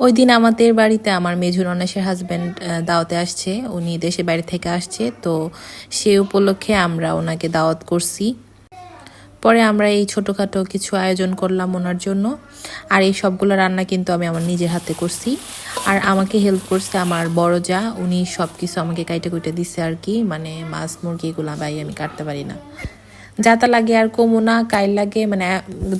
ওই দিন আমাদের বাড়িতে আমার মেজুর অনেশের হাজব্যান্ড দাওয়াতে আসছে। উনি দেশের বাইরে থেকে আসছে। তো সে উপলক্ষে আমরা ওনাকে দাওয়াত করছি। পরে আমরা এই ছোটোখাটো কিছু আয়োজন করলাম ওনার জন্য। আর এই সবগুলো রান্না কিন্তু আমি আমার নিজের হাতে করছি। আর আমাকে হেল্প করছে আমার বড় যা। উনি সব কিছু আমাকে কাইটে কুইটে দিছে আর কি। মানে মাছ, মুরগি এগুলো ভাই আমি কাটতে পারি না। যাতা লাগে আর কমো না, কাইল লাগে মানে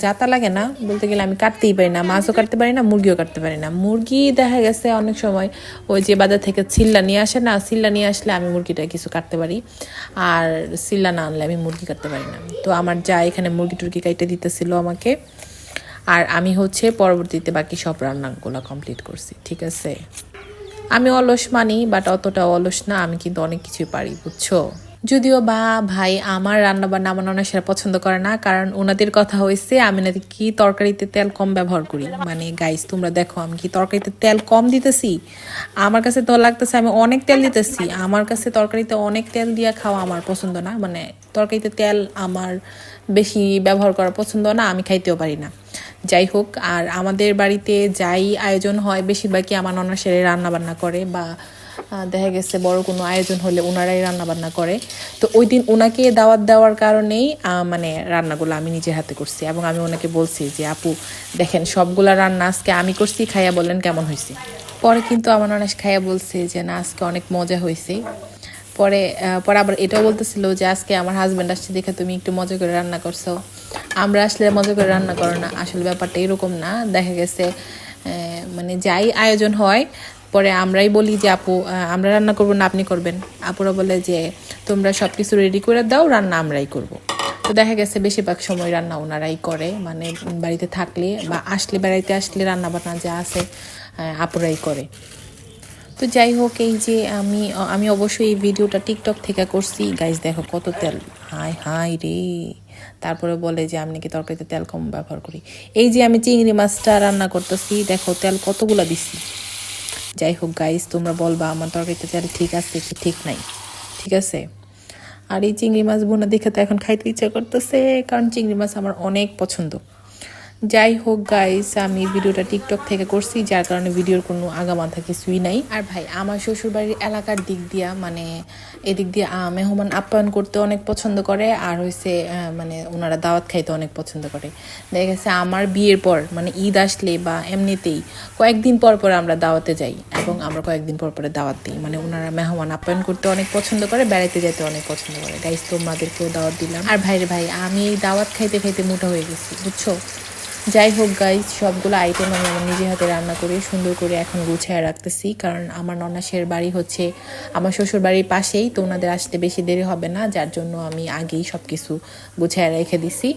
যাতা লাগে না, বলতে গেলে আমি কাটতেই পারি না, মাছও কাটতে পারি না, মুরগিও কাটতে পারি না। মুরগি দেখা গেছে অনেক সময় ওই যে বাজার থেকে চিল্লা নিয়ে আসে না চিল্লা নিয়ে আসলে আমি মুরগিটা কিছু কাটতে পারি, আর চিল্লা না আনলে আমি মুরগি কাটতে পারি না। তো আমার যা এখানে মুরগি টুরগি কাইটে দিতেছিল আমাকে, আর আমি হচ্ছে পরবর্তীতে বাকি সব রান্নাগুলো কমপ্লিট করছি, ঠিক আছে? আমি অলস মানি বাট অতটা অলস না, আমি কিন্তু অনেক কিছুই পারি, বুঝছ? যদিও বা ভাই আমার রান্না বান্না আমার অনেক সেরা পছন্দ করে না, কারণ ওনাদের কথা হয়েছে আমি নাকি কি তরকারিতে তেল কম ব্যবহার করি। মানে গাইস তোমরা দেখো, আমি কি তরকারিতে তেল কম দিতেছি? আমার কাছে তো লাগতেছে আমি অনেক তেল দিতেছি। আমার কাছে তরকারিতে অনেক তেল দিয়ে খাওয়া আমার পছন্দ না। মানে তরকারিতে তেল আমার বেশি ব্যবহার করা পছন্দ না, আমি খাইতেও পারি না। যাই হোক, আর আমাদের বাড়িতে যাই আয়োজন হয়, বেশিরভাগই আমার ননা সেরে রান্না বান্না করে বা দেখা গেছে বড় কোনো আয়োজন হলে ওনারাই রান্না বান্না করে। তো ওই দিন ওনাকে দাওয়াত দেওয়ার কারণেই মানে রান্নাগুলো আমি নিজের হাতে করছি এবং আমি ওনাকে বলছি যে, আপু, দেখেন সবগুলা রান্না আজকে আমি করছি, খাইয়া বললেন কেমন হয়েছে পরে কিন্তু আমার অনেক খাইয়া বলছে যে, না, আজকে অনেক মজা হয়েছে পরে পরে আবার এটাও বলতেছিল যে, আজকে আমার হাজব্যান্ড আসছে, দেখে তুমি একটু মজা করে রান্না করছ। আমরা আসলে মজা করে রান্না করো না, আসলে ব্যাপারটা এরকম না। দেখা গেছে মানে যাই আয়োজন হয় পরে আমরাই বলি যে, আপু আমরা রান্না করব না, আপনি করবেন। আপুরা বলে যে, তোমরা সব কিছু রেডি করে দাও, রান্না আমরাই করব। তো দেখা গেছে বেশিরভাগ সময় রান্না ওনারাই করে মানে বাড়িতে থাকলে বা আসলে, বেড়াইতে আসলে রান্না বান্না যা আছে আপুরাই করে। তো যাই হোক, এই যে আমি আমি অবশ্যই এই ভিডিওটা টিকটক থেকে করছি। গাইজ দেখো কত তেল। হাই হাই রে। তারপরে বলে যে, আমি নাকি তরকারিতে তেল কম ব্যবহার করি। এই যে আমি চিংড়ি মাছটা রান্না করতেছি, দেখো তেল কতগুলো দিছি। যাই হোক গাইস তোমরা বলবা আমার তরকারিতে তেল ঠিক আছে কি ঠিক নাই। ঠিক আছে? আর এই চিংড়ি মাছ বোনা দেখে তো এখন খাইতে ইচ্ছা করতেছে, কারণ চিংড়ি মাছ আমার অনেক পছন্দ। যাই হোক গাইস আমি ভিডিওটা টিকটক থেকে করছি যার কারণে ভিডিওর কোনো আগামাথা কিছুই নাই। আর ভাই আমার শ্বশুরবাড়ির এলাকার দিক দিয়া মানে এদিক দিয়ে মেহমান আপ্যায়ন করতে অনেক পছন্দ করে আর আহ, মানে ওনারা দাওয়াত খাইতে অনেক পছন্দ করে। দেখা গেছে আমার বিয়ের পর মানে ঈদ আসলে বা এমনিতেই কয়েকদিন পর পর আমরা দাওয়াতে যাই এবং আমরা কয়েকদিন পর পরে দাওয়াত দিই। মানে ওনারা মেহমান আপ্যায়ন করতে অনেক পছন্দ করে বেড়াইতে যেতে অনেক পছন্দ করে। গাইস তোমাদেরকেও দাওয়াত দিলাম। আর ভাইরে ভাই আমি এই দাওয়াত খাইতে খাইতে মোটা হয়ে গেছি বুঝছ? যাই হোক গাইজ সবগুলো আইটেম আমি আমার নিজের হাতে রান্না করে সুন্দর করে এখন গুছিয়ে রাখতেছি। কারণ আমার ননাসের বাড়ি হচ্ছে আমার শ্বশুর বাড়ির পাশেই, তো ওনাদের আসতে বেশি দেরি হবে না, যার জন্য আমি আগেই সব কিছু গুছিয়ে রেখে দিছি।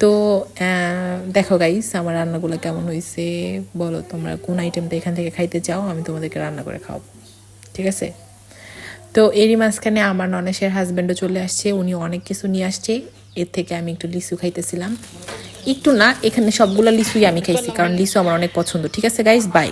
তো দেখো গাইস আমার রান্নাগুলো কেমন হয়েছে বলো, তোমরা কোন আইটেমটা এখান থেকে খাইতে চাও, আমি তোমাদেরকে রান্না করে খাওয়াবো। ঠিক আছে? তো, এরই মাঝখানে আমার ননেশের হাজব্যান্ডও চলে আসছে উনি অনেক কিছু নিয়ে আসছে। এর থেকে আমি একটু লিচু খাইতেছিলাম। একটু না, এখানে সবগুলো লিচুই আমি খাইছি, কারণ লিচু আমার অনেক পছন্দ। ঠিক আছে গাইস বাই